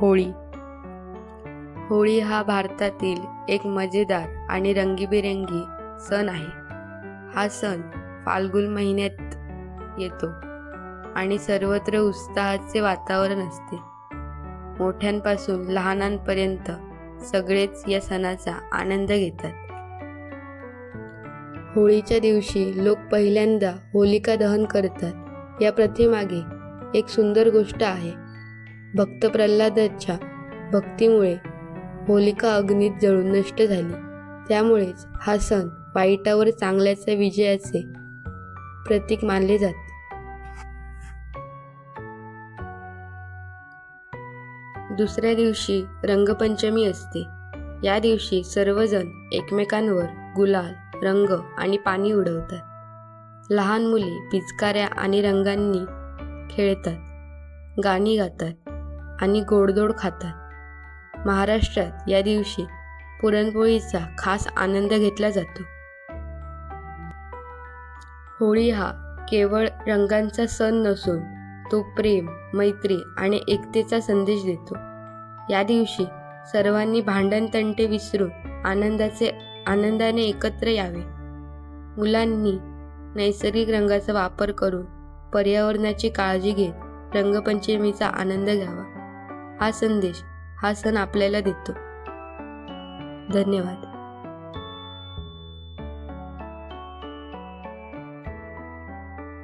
होळी. होळी हा भारतातील एक मजेदार आणि रंगीबेरंगी सण आहे. हा सण फाल्गुन महिन्यात येतो आणि सर्वत्र उत्साहाचे वातावरण असते. मोठ्यांपासून लहानांपर्यंत सगळेच या सणाचा आनंद घेतात. होळीच्या दिवशी लोक पहिल्यांदा होलिका दहन करतात. या प्रथेमागे एक सुंदर गोष्ट आहे. भक्त प्रल्हादाच्या भक्तीमुळे होलिका अग्नीत जळून नष्ट झाली. त्यामुळेच हा सण वाईटावर चांगल्याच्या विजयाचे प्रतीक मानले जाते. दुसऱ्या दिवशी रंगपंचमी असते. या दिवशी सर्वजण एकमेकांवर गुलाल रंग आणि पाणी उडवतात. लहान मुली पिचकाऱ्या आणि रंगांनी खेळतात गाणी गातात. आणि गोडधोड खातात. महाराष्ट्रात या दिवशी पुरणपोळीचा खास आनंद घेतला जातो. होळी हा केवळ रंगांचा सण नसून तो प्रेम मैत्री आणि एकतेचा संदेश देतो. या दिवशी सर्वांनी भांडणतंटे विसरून आनंदाचे आनंदाने एकत्र यावे. मुलांनी नैसर्गिक रंगाचा वापर करून पर्यावरणाची काळजी घेत रंगपंचमीचा आनंद घ्यावा. हा संदेश हा सण आपल्याला देतो. धन्यवाद.